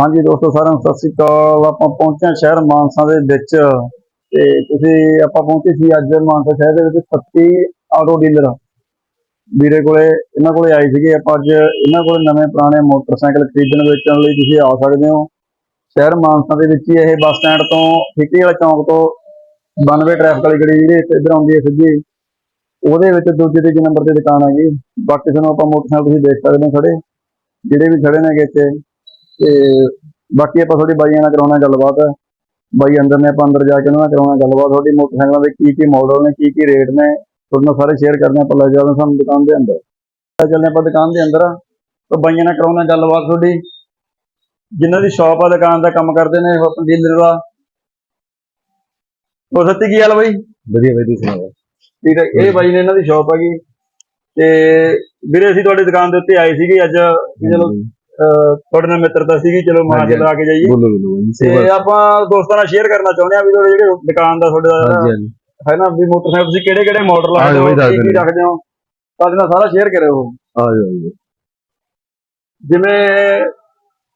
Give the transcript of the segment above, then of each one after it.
ਹਾਂਜੀ ਦੋਸਤੋ, ਸਾਰਿਆਂ ਨੂੰ ਸਤਿ ਸ੍ਰੀ ਅਕਾਲ। ਆਪਾਂ ਪਹੁੰਚਿਆ ਸ਼ਹਿਰ ਮਾਨਸਾ ਦੇ ਵਿੱਚ ਤੇ ਤੁਸੀਂ, ਆਪਾਂ ਪਹੁੰਚੇ ਸੀ ਅੱਜ ਮਾਨਸਾ ਸ਼ਹਿਰ ਦੇ ਵਿੱਚ 36 ਆਟੋ ਡੀਲਰ ਵੀਰੇ ਕੋਲੇ, ਇਹਨਾਂ ਕੋਲੇ ਆਏ ਸੀਗੇ। ਆਪਾਂ ਅੱਜ ਇਹਨਾਂ ਕੋਲੇ ਨਵੇਂ ਪੁਰਾਣੇ ਮੋਟਰਸਾਈਕਲ ਖਰੀਦਣ ਵੇਚਣ ਲਈ ਤੁਸੀਂ ਆ ਸਕਦੇ ਹੋ। ਸ਼ਹਿਰ ਮਾਨਸਾ ਦੇ ਵਿੱਚ ਹੀ ਇਹ ਬੱਸ ਸਟੈਂਡ ਤੋਂ ਠਿੱਕੀ ਵਾਲਾ ਚੌਂਕ ਤੋਂ 92 ਟ੍ਰੈਫਿਕ ਵਾਲੀ ਗੱਡੀ ਜਿਹੜੀ ਇੱਥੇ ਇੱਧਰ ਆਉਂਦੀ ਹੈ ਸਿੱਧੀ। ਉਹਦੇ ਵਿੱਚ ਦੂਜੇ ਤੀਜੇ ਨੰਬਰ ਤੇ ਦੁਕਾਨ ਹੈਗੀ। ਬਾਕੀ ਤੁਹਾਨੂੰ ਆਪਾਂ ਮੋਟਰਸਾਈਕਲ ਤੁਸੀਂ ਦੇਖ ਸਕਦੇ ਹੋ ਖੜੇ। ਜਿਹੜੇ ਵੀ ਖੜੇ ਨੇਗੇ ਇੱਥੇ। ਤੇ ਬਾਕੀ ਆਪਾਂ ਤੁਹਾਡੀ ਬਾਈਆਂ ਨਾਲ ਕਰਾਉਣਾ ਗੱਲਬਾਤ। ਬਾਈ ਅੰਦਰ ਨੇ ਆਪਾਂ ਅੰਦਰ ਜਾ ਕੇ ਉਹਨਾਂ ਨਾਲ ਕਰਾਉਣਾ ਗੱਲਬਾਤ। ਤੁਹਾਡੀ ਮੋਟਰਸਾਈਕਲਾਂ ਦੇ ਕੀ ਕੀ ਮਾਡਲ ਨੇ ਕੀ ਕੀ ਰੇਟ ਨੇ ਤੁਹਾਡੇ ਨਾਲ ਸਾਰੇ ਸ਼ੇਅਰ ਕਰਦੇ ਹਾਂ ਆਪਾਂ ਲੈ ਜਾਂਦੇ ਸਾਨੂੰ ਦੁਕਾਨ ਦੇ ਅੰਦਰ। ਤਾਂ ਚੱਲਦੇ ਆਪਾਂ ਦੁਕਾਨ ਦੇ ਅੰਦਰ। ਤਾਂ ਬਾਈਆਂ ਨਾਲ ਕਰਾਉਣਾ ਗੱਲਬਾਤ ਤੁਹਾਡੀ। ਜਿਨ੍ਹਾਂ ਦੀ ਸ਼ਾਪ ਆ ਦੁਕਾਨ ਦਾ ਕੰਮ ਕਰਦੇ ਨੇ ਉਹ ਆਪਣੀ ਡੀਲਰ ਦਾ ਉਹ ਸੱਤੀ ਕੀ ਹਾਲ ਬਾਈ? ਵਧੀਆ ਵਧੀਆ ਸੁਣਾਓ? ਠੀਕ ਹੈ ਇਹ ਬਾਈ ਨੇ ਇਹਨਾਂ ਦੀ ਸ਼ਾਪ ਹੈਗੀ ਤੇ ਵੀਰੇ ਅਸੀਂ ਤੁਹਾਡੀ ਦੁਕਾਨ ਦੇ ਉੱਤੇ ਆਏ ਸੀਗੇ ਅੱਜ। ਚਲੋ ਤੁਹਾਡੇ ਨਾਲ ਮਿੱਤਰਤਾ ਸੀਗੀ ਚਲੋ ਮਾਂ ਕੇ ਲਾ ਕੇ ਜਾਈਏ। ਬੋਲੋ ਬੋਲੋ ਜੀ ਤੇ ਆਪਾਂ ਦੋਸਤਾਂ ਨਾਲ ਸ਼ੇਅਰ ਕਰਨਾ ਚਾਹੁੰਦੇ ਆ ਵੀ ਤੁਹਾਡੇ ਜਿਹੜੇ ਦੁਕਾਨ ਦਾ ਤੁਹਾਡਾ ਹਾਂਜੀ ਹਾਂਜੀ। ਹੈ ਨਾ ਵੀ ਮੋਟਰਸਾਈਕਲ ਤੁਸੀਂ ਕਿਹੜੇ ਕਿਹੜੇ ਮਾਡਲ ਰੱਖਦੇ ਹੋ ਕੀ। ਰੱਖਦੇ ਹੋ ਸਾਡੇ ਨਾਲ ਸਾਰਾ ਸ਼ੇਅਰ ਕਰਿਓ। ਆ ਜਾਓ ਜਿਵੇਂ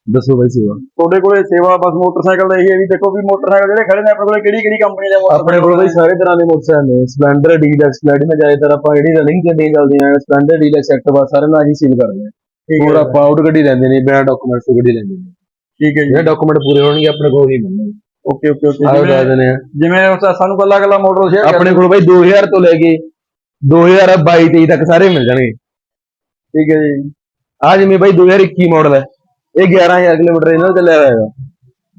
ਦੱਸੋ ਬਾਈ ਸੇਵਾ। ਤੁਹਾਡੇ ਕੋਲੇ ਸੇਵਾ ਬਸ ਮੋਟਰਸਾਈਕਲ ਦਾ ਇਹ ਹੈ ਵੀ ਦੇਖੋ ਵੀ ਮੋਟਰਸਾਈਕਲ ਜਿਹੜੇ ਖੜੇ ਨੇ ਆਪਣੇ ਕੋਲੇ ਕਿਹੜੀ ਕਿਹੜੀ ਕੰਪਨੀ ਦੇ ਆਪਣੇ ਕੋਲ ਬਾਈ ਸਾਰੇ ਤਰ੍ਹਾਂ ਦੇ ਮੋਟਰਸਾਈਕਲ ਨੇ ਸਪਲੈਂਡਰ ਡੀਲਕਸ ਪਲੈਟੀਨਾ ਜ਼ਿਆਦਾਤਰ ਆਪਾਂ ਜਿਹੜੀ ਰਨਿੰਗ ਗੱਡੀਆਂ ਚੱਲਦੀਆਂ ਸਪਲੈਂਡਰ ਡੀਲਕਸ ਐਕਟਿਵਾ ਸਾਰੇ ਨਾਲ ਹੀ ਸੀਲ ਕਰਦੇ ਆ ਹੋਰ ਆਪਾਂ ਆਊਟ ਗੱਡੀ ਲੈਂਦੇ ਨੇ ਬਿਨਾਂ ਡਾਕੂਮੈਂਟਸ ਤੋਂ ਗੱਡੀ ਲੈਂਦੇ ਨੇ। ਠੀਕ ਹੈ ਜੀ। ਜਿਹੜੇ ਡਾਕੂਮੈਂਟ ਪੂਰੇ ਹੋਣਗੇ ਆਪਣੇ ਕੋਲ ਹੀ ਮਿਲਣਗੇ। ਓਕੇ ਓਕੇ ਓਕੇ ਆਹ ਜਿਵੇਂ ਦੱਸ ਦਿੰਦੇ ਆ। ਜਿਵੇਂ ਉਸ ਸਾਨੂੰ ਕੱਲਾ ਕੱਲਾ ਮਾਡਲ ਸ਼ੇਅਰ ਆਪਣੇ ਕੋਲ ਬਾਈ 2000 ਤੋਂ ਲੈ ਕੇ 2022 23 ਤੱਕ ਸਾਰੇ ਮਿਲ ਜਾਣਗੇ। ਠੀਕ ਹੈ ਜੀ। ਆ ਜਿਵੇਂ ਬਾਈ 2021 ਮਾਡਲ ਹੈ। ਇਹ 11000 ਕਿਲੋਮੀਟਰ ਇਹਨਾਂ ਚੱਲਿਆ ਹੋਇਆ ਹੈਗਾ।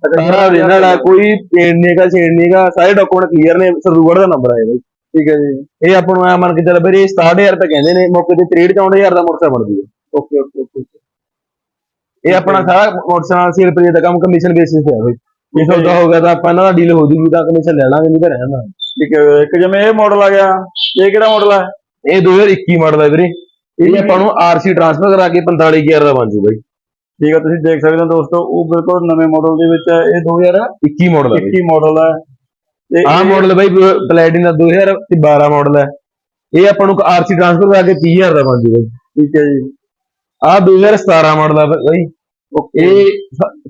ਸਾਰਾ original ਕੋਈ ਪੇਂਟ ਨਹੀਂ ਹੈਗਾ ਛੇੜ ਨਹੀਂ ਹੈਗਾ ਸਾਰੇ ਡਾਕੂਮੈਂਟ ਕਲੀਅਰ ਨੇ। ਸਰਦੂਗੜ ਦਾ ਨੰਬਰ ਹੈ ਬਾਈ। ਠੀਕ ਹੈ ਜੀ। ਇਹ ਆਪਾਂ ਨੂੰ ਐ ਮੰਨ ਕੇ ਚੱਲ ਵੀਰੇ 67000 ਰੁਪਏ ਕਹਿੰਦੇ ਨੇ। ਮੌਕੇ ਤੇ 63 64000 ਦਾ ਮੋਟਰਸਾਈਕਲ ਬਣਦੀ ਹੈ। ਓਕੇ ਓਕੇ ਓਕੇ ਇਹ ਆਪਣਾ ਸਾਰਾ ਮੋਟਰਸਾਈਕਲ ਸੇਲ ਪਰਚੇਜ ਦਾ ਕੰਮ ਕਮਿਸ਼ਨ ਬੇਸਿਸ ਤੇ ਹੈ ਬਈ। ਜੇ ਸੌਦਾ ਹੋ ਗਿਆ ਤਾਂ ਆਪਾਂ ਇਹਨਾਂ ਦਾ ਡੀਲ ਹੋ ਜੂਗੀ ਤਾਂ ਕਮਿਸ਼ਨ ਲੈ ਲਾਂਗੇ ਨਹੀਂ ਤਾਂ ਰਹਿਣਾ ਠੀਕ ਹੈ ਇੱਕ ਜਿਵੇਂ ਇਹ ਮਾਡਲ ਆ ਗਿਆ ਇਹ ਕਿਹੜਾ ਮਾਡਲ ਹੈ ਇਹ 2021 ਮਾਡਲ ਹੈ ਵੀਰੇ। ਇਹ ਆਪਾਂ ਨੂੰ ਆਰਸੀ ਟ੍ਰਾਂਸਫਰ ਕਰਾ ਕੇ 45000 ਦਾ ਬਣ ਜੂ ਬਾਈ। ਠੀਕ ਹੈ ਤੁਸੀਂ ਦੇਖ ਸਕਦੇ ਹੋ ਦੋਸਤੋ ਉਹ ਬਿਲਕੁਲ ਨਵੇਂ ਮਾਡਲ ਦੇ ਵਿੱਚ ਹੈ ਇਹ 2021 21 ਮਾਡਲ ਹੈ ਬਾਈ ਮਾਡਲ ਹੈ ਤੇ ਆਹ ਇਹ- ਮਾਡਲ ਬਾਈ ਪਲੈਟੀਨਾ 2012 ਮਾਡਲ ਹੈ ਇਹ ਆਪਾਂ ਨੂੰ ਆਰਸੀ ਟ੍ਰਾਂਸਫਰ ਕਰਾ ਕੇ 30000 ਦਾ ਬਣ ਜੂ ਬਾਈ। ਠੀਕ ਹੈ ਜੀ। ਆਹ 2017 ਮਾਡਲ ਆ ਬਾਈ। ਇਹ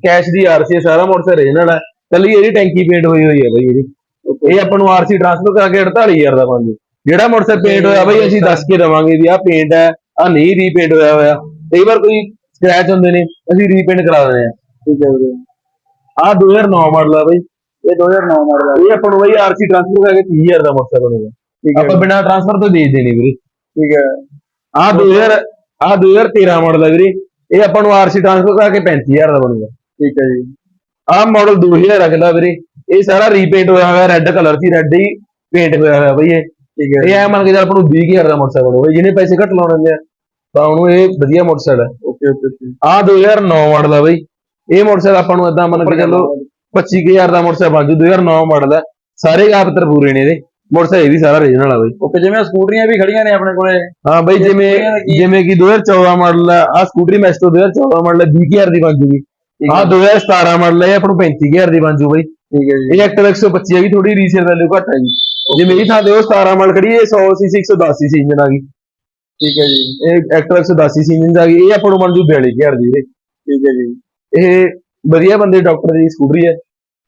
ਕੈਸ਼ ਦੀ ਆਰਸੀ ਸਾਰਾ ਮੋਟਰਸਾਈਕਲ ਰੀਜਨਲ ਹੈ ਕੱਲੀ ਇਹਦੀ ਟੈਂਕੀ ਪੇਂਟ ਹੋਈ ਹੋਈ ਹੈ ਬਾਈ ਇਹਦੀ। ਇਹ ਆਪਾਂ ਨੂੰ ਆਰਸੀ ਟ੍ਰਾਂਸਫਰ ਕਰਾ ਕੇ 48000 ਦਾ ਬਣ ਜੂ। ਜਿਹੜਾ ਮੋਟਰਸਾਈਕਲ ਪੇਂਟ ਹੋਇਆ ਬਾਈ ਅਸੀਂ ਦੱਸ ਕੇ ਦਵਾਂਗੇ ਵੀ ਆਹ ਪੇਂਟ ਹੈ ਆਹ ਨਹੀਂ ਰੀਪੇਂਟ ਹੋਇਆ ਹੋਇਆ। ਕਈ ਵਾਰ ਕੋਈ ਸਕ੍ਰੈਚ ਹੁੰਦੇ ਨੇ ਅਸੀਂ ਰੀਪੇਂਟ ਕਰਾ ਦਿੰਦੇ ਆ ਠੀਕ ਹੈ ਵੀਰੇ। ਆਹ 2009 ਮਾਡਲ ਆ ਬਾਈ। ਇਹ 2009 ਮਾਡਲ ਹੈ ਇਹ ਆਪਾਂ ਨੂੰ ਬਾਈ ਆਰਸੀ ਟ੍ਰਾਂਸਫਰ ਕਰਾ ਕੇ 30000 ਦਾ ਬਣੂਗਾ ਠੀਕ ਹੈ। ਆਪਾਂ ਬਿਨਾਂ ਟ੍ਰਾਂਸਫਰ ਤੋਂ ਦੇ ਦੇਣੀ ਵੀਰੇ। ਠੀਕ ਹੈ। ਆਹ 2000 ਆਹ 2013 ਮਾਡਲ ਹੈ ਵੀਰੇ। ਇਹ ਆਪਾਂ ਨੂੰ ਆਰਸੀ ਟ੍ਰਾਂਸਫਰ ਕਰਾ ਕੇ 35000 ਦਾ ਬਣੂਗਾ। ਠੀਕ ਹੈ ਜੀ। ਆਹ ਮਾਡਲ 2000 ਅਗਲਾ ਵੀਰੇ। ਇਹ ਸਾਰਾ ਰੀਪੇਂਟ ਹੋਇਆ ਹੋਇਆ ਰੈੱਡ ਕਲਰ ਸੀ ਰੈੱਡ ਹੀ ਪੇਂਟ ਹੋਇਆ ਹੋਇਆ ਬਈ ਇਹ। ਠੀਕ ਹੈ ਇਹ ਐ ਮੰਨ ਕੇ ਚੱਲ ਆਪਾਂ ਨੂੰ 20000 ਦਾ ਮੋਟਰਸਾਈਕਲ ਹੋਵੇ। ਜਿਹਨੇ ਪੈਸੇ ਘੱਟ ਲਾਉਣੇ ਆ ਤਾਂ ਉਹਨੂੰ ਇਹ ਵਧੀਆ ਮੋਟਰਸਾਈਕਲ ਹੈ ਓਕੇ ਓਕੇ ਓਕੇ। ਆਹ 2009 ਮਾਡਲ ਆ ਬਈ। ਇਹ ਮੋਟਰਸਾਈਕਲ ਆਪਾਂ ਨੂੰ ਇਦਾਂ ਮੰਨ ਕੇ ਚੱਲੋ 25000 ਦਾ ਮੋਟਰਸਾਈਕਲ ਬਣ ਜੂ। 2009 ਮਾਡਲ ਹੈ ਸਾਰੇ ਕਾਗਜ਼ ਪੂਰੇ ਨੇ ਇਹਦੇ। ਮੋਟਰਸਾਈਕਲ ਵੀ ਸਾਰਾ ਰੀਜਨਲ ਆ ਬਈ। ਓਕੇ ਜਿਵੇਂ ਆਹ ਸਕੂਟਰੀਆਂ ਵੀ ਖੜੀਆਂ ਨੇ ਆਪਣੇ ਕੋਲੇ। ਹਾਂ ਬਈ ਜਿਵੇਂ ਜਿਵੇਂ ਕਿ 2014 ਮਾਡਲ ਆ ਆਹ ਸਕੂਟਰੀ ਮੈਸਟੋ 2014 ਮਾਡਲ ਹੈ 20000 ਦੀ ਬਣ ਜੂਗੀ। ਆਹ 2017 ਮਾਡਲ ਹੈ ਇਹ ਆਪਾਂ ਨੂੰ 35000 ਦੀ ਬਣ ਜੂ ਬਈ। ਠੀਕ ਹੈ ਜੀ। ਇਹ ਐਕਟਿਵ 125 ਹੈ ਵੀ ਥੋੜੀ ਰੀਸੇਲ ਵੈਲਿਊ ਘੱਟ ਹੈ ਜੀ। ਜਿਵੇਂ ਇਹ ਥਾਂ ਤੇ ਉਹ 17 ਮਾਡਲ ਖੜੀ ਹੈ 100 ਸੀਸੀ 110 ਸੀਸੀ ਇੰਜਨ ਆ ਗਈ। ਠੀਕ ਹੈ ਜੀ। ਇਹ ਐਕਟਿਵ 110 ਸੀਸੀ ਇੰਜਨ ਆ ਗਈ। ਇਹ ਆਪਾਂ ਨੂੰ ਬਣ ਜੂ 42000 ਦੀ ਵੀਰੇ। ਠੀਕ ਹੈ ਜੀ। ਇਹ ਵਧੀਆ ਬੰਦੇ ਡਾਕਟਰ ਦੀ ਸਕੂਟਰੀ ਹੈ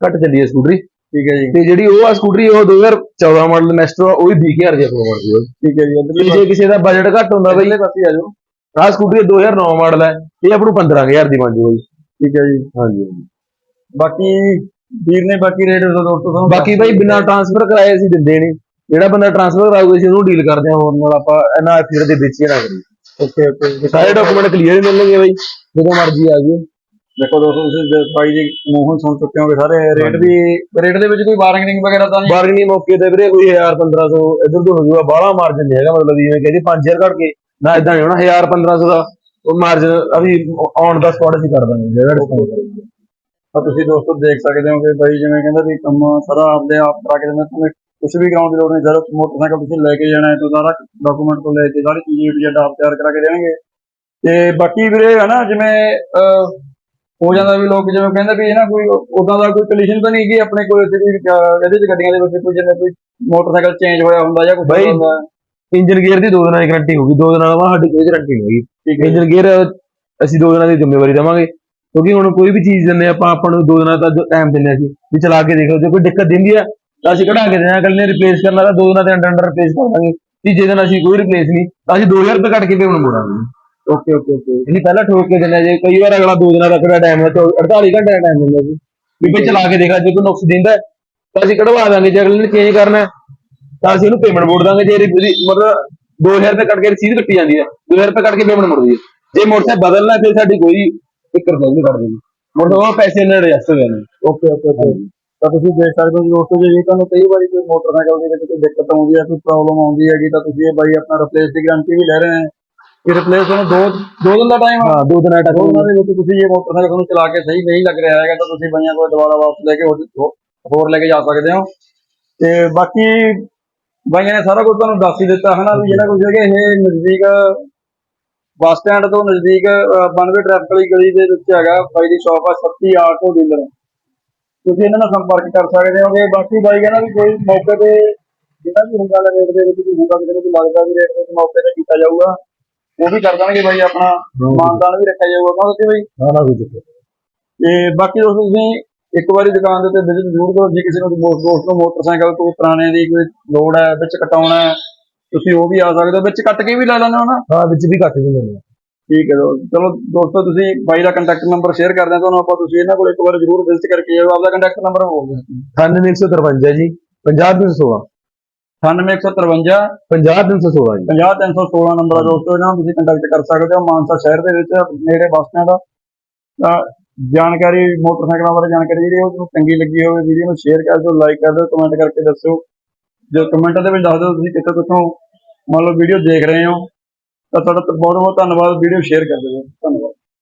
ਘੱਟ ਚੱਲੀ ਹੈ ਸਕੂਟਰੀ। ਠੀਕ ਹੈ ਜੀ। ਤੇ ਜਿਹੜੀ ਉਹ ਆ ਸਕੂਟਰੀ ਉਹ 2014 ਮਾਡਲ ਮੈਸਟਰ ਉਹ ਵੀ 20000 ਦੀ ਆਪਾਂ ਨੂੰ ਬਣ ਜੂ ਠੀਕ ਹੈ ਜੀ ਜੇ ਕਿਸੇ ਦਾ ਬਜਟ ਘੱਟ ਹੁੰਦਾ ਬਈ ਅਗਲੇ ਪਾਸੇ ਆ ਜਾਓ। ਆਹ ਸਕੂਟਰੀ 2009 ਮਾਡਲ ਹੈ ਇਹ ਆਪਾਂ ਨੂੰ 15000 ਦੀ ਬਣ ਜੂ। ਬਈ ਠੀਕ ਹੈ ਜੀ। ਹਾਂਜੀ ਬਾਕੀ ਵੀਰ ਨੇ ਬਾਕੀ ਰੇਟ ਦਾ ਦੋਸਤੋ ਤੁਹਾਨੂੰ ਬਾਕੀ ਦਿੱਤੇ। ਬਿਨਾ ਟ੍ਰਾਂਸਫਰ ਕਰਾਏ ਅਸੀਂ ਦਿੰਦੇ ਨਹੀਂ। ਜਿਹੜਾ ਬੰਦਾ ਟ੍ਰਾਂਸਫਰ ਕਰਾਊਗਾ ਅਸੀਂ ਉਹਨੂੰ ਡੀਲ ਕਰਦੇ ਹਾਂ ਹੋਰ ਨਾਲ ਆਪਾਂ ਇਹਨਾਂ ਫਿਰ ਦੇ ਵਿੱਚ ਹੀ ਨਾ ਕਰੀਏ ਓਕੇ ਓਕੇ ਸਾਰੇ ਡਾਕੂਮੈਂਟ ਕਲੀਅਰ ਮਿਲਣਗੇ ਬਈ ਜਦੋਂ ਮਰਜ਼ੀ ਆ ਜਿਓ ਦੇਖੋ ਦੋਸਤੋ ਤੁਸੀਂ ਬਾਈ ਜੀ ਮੂੰਹੋਂ ਸੁਣ ਚੁੱਕੇ ਹੋਗੇ ਸਾਰੇ ਰੇਟ ਵੀ ਰੇਟ ਦੇ ਵਿੱਚ ਕੋਈ ਬਾਰਗੇਨਿੰਗ ਵਗੈਰਾ ਤਾਂ ਨਹੀਂ? ਬਾਰਗੇਨਿੰਗ ਮੌਕੇ ਤੇ ਵੀਰੇ ਕੋਈ 1000 1500 ਇਧਰ ਤੋਂ ਹੋ ਜਾਊਗਾ ਬਾਹਲਾ ਮਾਰਜਨ ਨਹੀਂ ਹੈਗਾ ਮਤਲਬ ਜਿਵੇਂ ਕਹਿੰਦੇ 5000 ਘੱਟ ਕੇ ਨਾ ਇਦਾਂ ਨਹੀਂ ਹੋਣਾ 1000 1500 ਦਾ ਉਹ ਮਾਰਜਨ ਅਸੀਂ ਔਨ ਦਾ ਸਪੌਟ ਅਸੀਂ ਕਰ ਦਾਂਗੇ ਜਿਹੜਾ ਡਿਸਕਾਊਂਟ ਤਾਂ ਤੁਸੀਂ ਦੋਸਤੋ ਦੇਖ ਸਕਦੇ ਹੋ ਕਿ ਬਾਈ ਜਿਵੇਂ ਕਹਿੰਦਾ ਵੀ ਕੰਮ ਸਾਰਾ ਆਪਦੇ ਆਪ ਕਰਾ ਕੇ ਦਿੰਦਾ ਤੁਹਾਨੂੰ ਕੁਝ ਵੀ ਕਰਾਉਣ ਦੀ ਲੋੜ ਨਹੀਂ ਜਦ ਮੋਟਰਸਾਈਕਲ ਤੁਸੀਂ ਲੈ ਕੇ ਜਾਣਾ ਹੈ ਤਾਂ ਸਾਰਾ ਡਾਕੂਮੈਂਟ ਤੋਂ ਲੈ ਕੇ ਸਾਰੀ ਚੀਜ਼ ਟੂ ਜ਼ੈਡ ਆਪ ਤਿਆਰ ਕਰਾ ਕੇ ਦੇਣਗੇ। ਤੇ ਬਾਕੀ ਵੀਰੇ ਹੈ ਨਾ ਜਿਵੇਂ ਹੋ ਜਾਂਦਾ ਵੀ ਲੋਕ ਜਿਵੇਂ ਕਹਿੰਦੇ ਵੀ ਇਹ ਨਾ ਕੋਈ ਉਦਾਂ ਦਾ ਕੋਈ ਕੰਡੀਸ਼ਨ ਤਾਂ ਨਹੀਂ ਕਿ ਆਪਣੇ ਕੋਲ ਇੱਥੇ ਵੀ ਇਹਦੇ ਚ ਗੱਡੀਆਂ ਦੇ ਵਿੱਚ ਕੋਈ ਜਿਵੇਂ ਕੋਈ ਮੋਟਰਸਾਈਕਲ ਚੇਂਜ ਹੋਇਆ ਹੁੰਦਾ ਜਾਂ ਕੁਝ ਬਾਈ, ਹੁੰਦਾ। ਇੰਜਨ ਗੇਅਰ ਦੀ ਦੋ ਦਿਨਾਂ ਦੀ ਗਾਰੰਟੀ ਹੋਊਗੀ। ਦੋ ਦਿਨਾਂ ਬਾਅਦ ਸਾਡੀ ਕੋਈ ਗਾਰੰਟੀ ਨਹੀਂ ਹੈਗੀ ਇੰਜਨ ਗੇਅਰ ਅਸੀਂ ਦੋ ਦਿਨਾਂ ਦੀ ਜ਼ਿੰਮੇਵਾਰੀ ਦੇਵਾਂਗੇ। ਕਿਉਂਕਿ ਹੁਣ ਕੋਈ ਵੀ ਚੀਜ਼ ਦਿੰਦੇ ਆਪਾਂ ਆਪਾਂ ਨੂੰ ਦੋ ਦਿਨਾਂ ਦਾ ਟਾਈਮ ਦਿੰਦੇ ਅਸੀਂ ਵੀ ਚਲਾ ਕੇ ਦੇਖੋ ਜੇ ਕੋਈ ਦਿੱਕਤ ਦਿੰਦੀ ਆ ਤਾਂ ਅਸੀਂ ਕਢਾ ਕੇ ਦੇਣਾ। ਅਗਲੇ ਨੇ ਰਿਪਲੇਸ ਕਰਨਾ ਤਾਂ ਦੋ ਦਿਨਾਂ ਦੇ ਅੰਡਰ ਅੰਡਰ ਰਿਪਲੇਸ ਕਰ ਦਾਂਗੇ। ਤੀਜੇ ਦਿਨ ਅਸੀਂ ਕੋਈ ਰਿਪਲੇਸ ਨਹੀਂ। ਤਾਂ ਅਸੀਂ 2000 ਰੁਪਏ ਕੱਟ ਕੇ ਪੇਮੈਂਟ ਮੋੜਾਂਗੇ। ਓਕੇ ਓਕੇ ਓਕੇ ਇਹਨੀ ਪਹਿਲਾਂ ਠੋਕ ਕੇ ਦਿੰਦੇ ਜੇ ਕਈ ਵਾਰ ਅਗਲਾ ਦੋ ਦਿਨਾਂ ਦਾ ਕਿਹੜਾ ਟਾਈਮ ਹੈ 48 ਘੰਟੇ ਦਾ ਟਾਈਮ ਦਿੰਦਾ ਜੀ। ਵੀ ਭਈ ਚਲਾ ਕੇ ਦੇਖਾ ਜੇ ਕੋਈ ਨੁਕਸ ਦਿੰਦਾ ਹੈ, ਤਾਂ ਅਸੀਂ ਕਢਵਾ ਦਾਂਗੇ ਜੇ ਅਗਲੇ ਨੇ ਚੇਂਜ ਕਰਨਾ ਹੈ, ਤਾਂ ਅਸੀਂ ਉਹਨੂੰ ਪੇਮੈਂਟ ਮੋੜ ਦਾਂਗੇ ਜੇ ਇਹਦੀ- ਮਤਲਬ 2000 ਰੁਪਏ ਕੱਟ ਕੇ ਰਸੀਦ ਕੱਟੀ ਜਾਂਦੀ ਹੈ 2000 ਰੁਪਏ ਕੱਟ ਕੇ ਪੇਮੈਂਟ ਮੁੜਦੀ ਹੈ। ਜੇ ਮੋਟਰਸਾਈਕਲ ਬਦਲਣਾ ਹੈ, ਫਿਰ ਸਾਡੀ ਕੋਈ ਦਿੱਕਤ ਨਹੀਂ ਕੱਢ ਦੇਣੀ ਮੋਟਰ ਉਹ ਪੈਸੇ ਨਾਲ ਐਡਜਸਟ ਹੋ ਜਾਣੇ ਓਕੇ ਓਕੇ ਓਕੇ ਤਾਂ ਤੁਸੀਂ ਦੇਖ ਸਕਦੇ ਹੋ ਜੀ ਦੋਸਤੋ ਜੇ ਤੁਹਾਨੂੰ ਕਈ ਵਾਰੀ ਕੋਈ ਮੋਟਰਸਾਈਕਲ ਦੇ ਵਿੱਚ ਕੋਈ ਦਿੱਕਤ ਆਉਂਦੀ ਹੈ ਕੋਈ ਪ੍ਰੋਬਲਮ ਆਉਂਦੀ ਹੈਗੀ ਤਾਂ ਤੁਸੀਂ ਇਹ ਬਾਈ ਆਪਣਾ ਰਿਪਲੇਸ ਦੀ ਗਾਰੰਟੀ ਵੀ ਲੈ ਰਹੇ ਨੇ ਕਿ ਰਿਪਲੇਸ ਤੁਹਾਨੂੰ ਦੋ ਦੋ ਦਿਨ ਦਾ ਟਾਈਮ ਹਾਂ ਦੋ ਦਿਨਾਂ ਦੋ ਦਿਨਾਂ ਦੇ ਵਿੱਚ ਤੁਸੀਂ ਇਹ ਮੋਟਰਸਾਈਕਲ ਤੁਹਾਨੂੰ ਚਲਾ ਕੇ ਸਹੀ ਨਹੀਂ ਲੱਗ ਰਿਹਾ ਹੈਗਾ ਤਾਂ ਤੁਸੀਂ ਬਾਈਆਂ ਕੋਲ ਦੁਬਾਰਾ ਵਾਪਸ ਲੈ ਕੇ ਹੋਰ- ਲੈ ਕੇ ਜਾ ਸਕਦੇ ਹੋ। ਤੇ ਬਾਕੀ ਬਾਈਆਂ ਨੇ ਸਾਰਾ ਕੁਝ ਤੁਹਾਨੂੰ ਦੱਸ ਹੀ ਦਿੱਤਾ ਹਨਾ ਵੀ ਜਿਹੜਾ ਕੁਝ ਹੈਗਾ ਇਹ ਨਜ਼ਦੀਕ ਬੱਸ ਸਟੈਂਡ ਤੋਂ ਨਜ਼ਦੀਕ ਅਹ, 92 ਟ੍ਰੈਫਿਕ ਵਾਲੀ ਗਲੀ ਦੇ ਵਿੱਚ ਹੈਗਾ ਬਾਈ ਦੀ ਸ਼ਾਪ ਆ ਸੱਤੀ ਆਟੋ ਡੀਲਰ ਤੁਸੀਂ ਇਹਨਾਂ ਨਾਲ ਸੰਪਰਕ ਕਰ ਸਕਦੇ ਹੋਗੇ। ਬਾਕੀ ਬਾਈ ਕਹਿੰਦਾ ਵੀ ਕੋਈ ਮੌਕੇ ਤੇ ਜਿਹੜਾ ਵੀ ਹੁੰਦਾ ਰੇਟ ਦੇ ਵਿੱਚ ਕੋਈ ਹੁੰਦਾ ਕਿਸੇ ਨੂੰ ਕੋਈ ਲੱਗਦਾ ਵੀ ਰੇਟ ਦੇ ਮੌਕੇ ਤੇ ਕੀਤਾ ਜਾਊਗਾ। ਉਹ ਵੀ ਕਰ ਦੇਣਗੇ ਬਾਈ ਆਪਣਾ। ਮਾਨਦਾਨ ਵੀ ਰੱਖਿਆ ਜਾਊਗਾ ਕਿਉਂ ਤੁਸੀਂ ਬਾਈ ਹਾਂ ਨਾ ਕੋਈ ਦਿੱਕਤ ਤੇ ਬਾਕੀ ਦੋਸਤੋ ਤੁਸੀਂ ਇੱਕ ਵਾਰੀ ਦੁਕਾਨ ਦੇ ਉੱਤੇ ਵਿਜ਼ਿਟ ਜ਼ਰੂਰ ਕਰੋ। ਜੇ ਕਿਸੇ ਨੂੰ ਦੋਸਤ ਦੋਸਤ ਨੂੰ ਮੋਟਰਸਾਈਕਲ ਤੋਂ ਪੁਰਾਣੇ ਦੀ ਕੋਈ ਲੋੜ ਹੈ ਵਿੱਚ ਕਟਾਉਣਾ ਹੈ ਤੁਸੀਂ ਉਹ ਵੀ ਆ ਸਕਦੇ ਹੋ। ਵਿੱਚ ਕੱਟ ਕੇ ਵੀ ਲੈ ਲੈਣਾ ਨਾ? ਹਾਂ ਵਿੱਚ ਵੀ ਘੱਟ ਦਿੰਦੇ ਨੇ ਠੀਕ ਹੈ ਚਲੋ ਦੋਸਤੋ ਤੁਸੀਂ ਬਾਈ ਦਾ ਕੰਟੈਕਟ ਨੰਬਰ ਸ਼ੇਅਰ ਕਰ ਦਿਆਂ ਤੁਹਾਨੂੰ ਆਪਾਂ ਤੁਸੀਂ ਇਹਨਾਂ ਕੋਲ ਇੱਕ ਵਾਰ ਜ਼ਰੂਰ ਵਿਜ਼ਿਟ ਕਰਕੇ ਜਾਓ ਆਪਦਾ ਕੰਟੈਕਟ ਨੰਬਰ ਬੋਲ ਦਿਓ। 98153 ਜੀ 50316 98153 50316 ਜੀ। 50316 ਨੰਬਰ ਆ ਦੋਸਤੋ ਇਹਨਾਂ ਨੂੰ ਤੁਸੀਂ ਕੰਟੈਕਟ ਕਰ ਸਕਦੇ ਹੋ ਮਾਨਸਾ ਸ਼ਹਿਰ ਦੇ ਵਿੱਚ ਨੇੜੇ ਬੱਸ ਸਟੈਂਡ ਆ। ਜਾਣਕਾਰੀ ਮੋਟਰਸਾਈਕਲਾਂ ਬਾਰੇ ਜਾਣਕਾਰੀ ਜਿਹੜੀ ਉਹ ਤੁਹਾਨੂੰ ਚੰਗੀ ਲੱਗੀ ਹੋਵੇ ਵੀਡੀਓ ਨੂੰ ਸ਼ੇਅਰ ਕਰ ਦਿਓ ਲਾਈਕ ਕਰ ਦਿਓ ਕਮੈਂਟ ਕਰਕੇ ਦੱਸਿਓ। ਜੋ ਕਮੈਂਟ ਦੇ ਵਿੱਚ ਦੱਸ ਦਿਓ ਤੁਸੀਂ ਕਿੱਥੋਂ ਕਿੱਥੋਂ ਮੰਨ ਲਓ ਵੀਡੀਓ ਦੇਖ ਰਹੇ ਹੋ। ਤਾਂ ਤੁਹਾਡਾ ਬਹੁਤ ਬਹੁਤ ਧੰਨਵਾਦ ਵੀਡੀਓ ਸ਼ੇਅਰ ਕਰ ਦਿਓ। ਧੰਨਵਾਦ।